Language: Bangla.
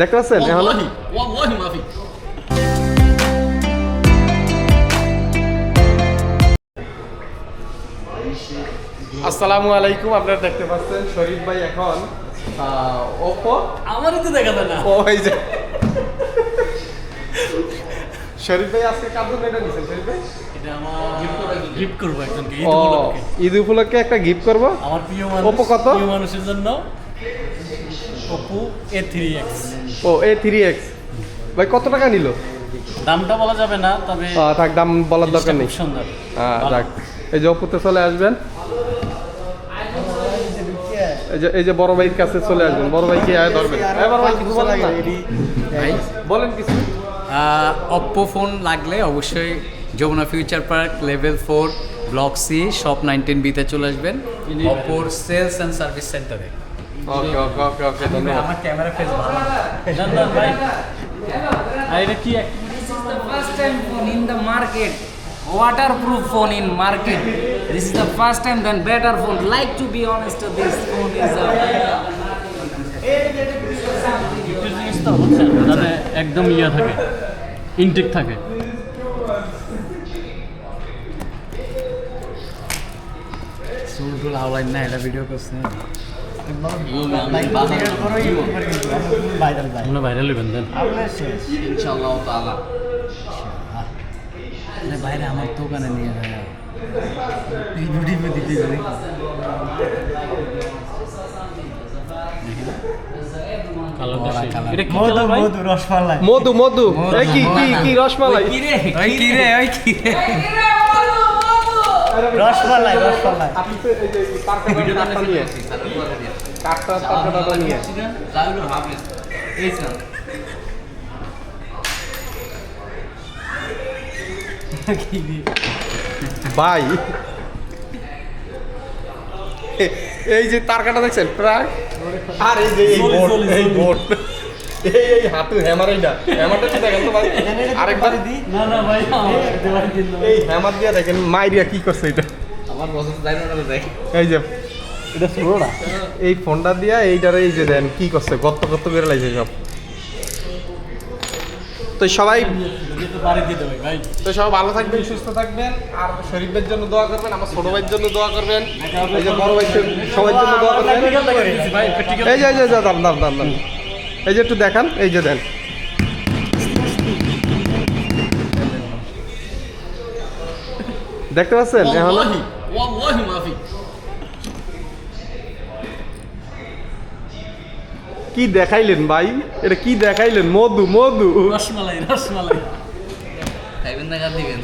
দেখতে পাচ্ছেন আসসালামু আলাইকুম আপনারা দেখতে পাচ্ছেন শরীফ ভাই এখন ওপো আমারই তো দেখা না। ও ভাই যে। শরীফ ভাই আজকে শরীফ ভাই? ঈদ উপলক্ষে। একটা গিফট করব? আমার প্রিয় ওপো কত? প্রিয় মানুষের জন্য Oppo A3X ও এ থ্রি এক্স ভাই কত টাকা নিল? দামটা বলা যাবে না তবে থাক দাম বলার দরকার নেই। সুন্দর। হ্যাঁ। যাক এই যে অপুতে চলে আসবেন। এই যে এই যে বড় ভাইয়ের কাছে চলে আসবেন। বড় ভাই কি আয় ধরবেন? বড় ভাই কিছু বলেন না? বলেন কিছু। অপ্পো ফোন লাগলে অবশ্যই Jamuna future park level four block C shop nineteen বিতে চলে আসবেন। অপ্পোর সেলস অ্যান্ড সার্ভিস সেন্টারে ওকে ওকে ওকে ওকে ধন্যবাদ আমার ক্যামেরা ফেস ভালো না ভাই আর এটা কি This is the first time phone in the market. Waterproof phone in market. This is the first time then better phone. Like to be honest, this phone is a যাতে একদম ইয়ে থাকে ইনটেক থাকে চুল টুল আওলাইন না এটা ভিডিও করছে ভাইরাল হইবেন দেন ইনশাআল্লাহ তাআলা। বাইরে আমার দোকানে নিয়ে যায়। মধু মধু কি কি কি রসমালাই? ওই কি রে ওই কি রে রসমালাই রসমালাই। আপনি তো এই যে পার্কে কাঠটা নিয়ে। নিয়ে ভাই এই যে তার কাটা দেখছেন প্রায়? আর এই যে এই বোর্ড এই। বোর্ড। এই এই হাতু হ্যামার এইটা। হ্যামারটা কি দেখেন তো ভাই আরেকবার। না না ভাই এই হ্যামার দিয়ে দেখেন মাইরিয়া কি করছে এটা আমার পছন্দ যাই না দেখ এই যে এটা পুরোটা এই ফোনটা দিয়া এইটারে এই যে দেন কি করছে গত্ত গত্ত বের লাগছে সব। তো সবাই তো সবাই ভালো থাকবেন সুস্থ থাকবেন আর শরীফের জন্য দোয়া করবেন আমার ছোট ভাইয়ের জন্য দোয়া করবেন এই যে বড় ভাই সবার জন্য দোয়া করবেন। এই যে এই যে, দাম দাম দাম দাম। এই যে একটু দেখান এই যে দেন। দেখতে পাচ্ছেন? এখন কি দেখাইলেন ভাই? এটা কি দেখাইলেন? মধু মধু। রসমালাই রসমালাই। খাইবেন না দিবেন।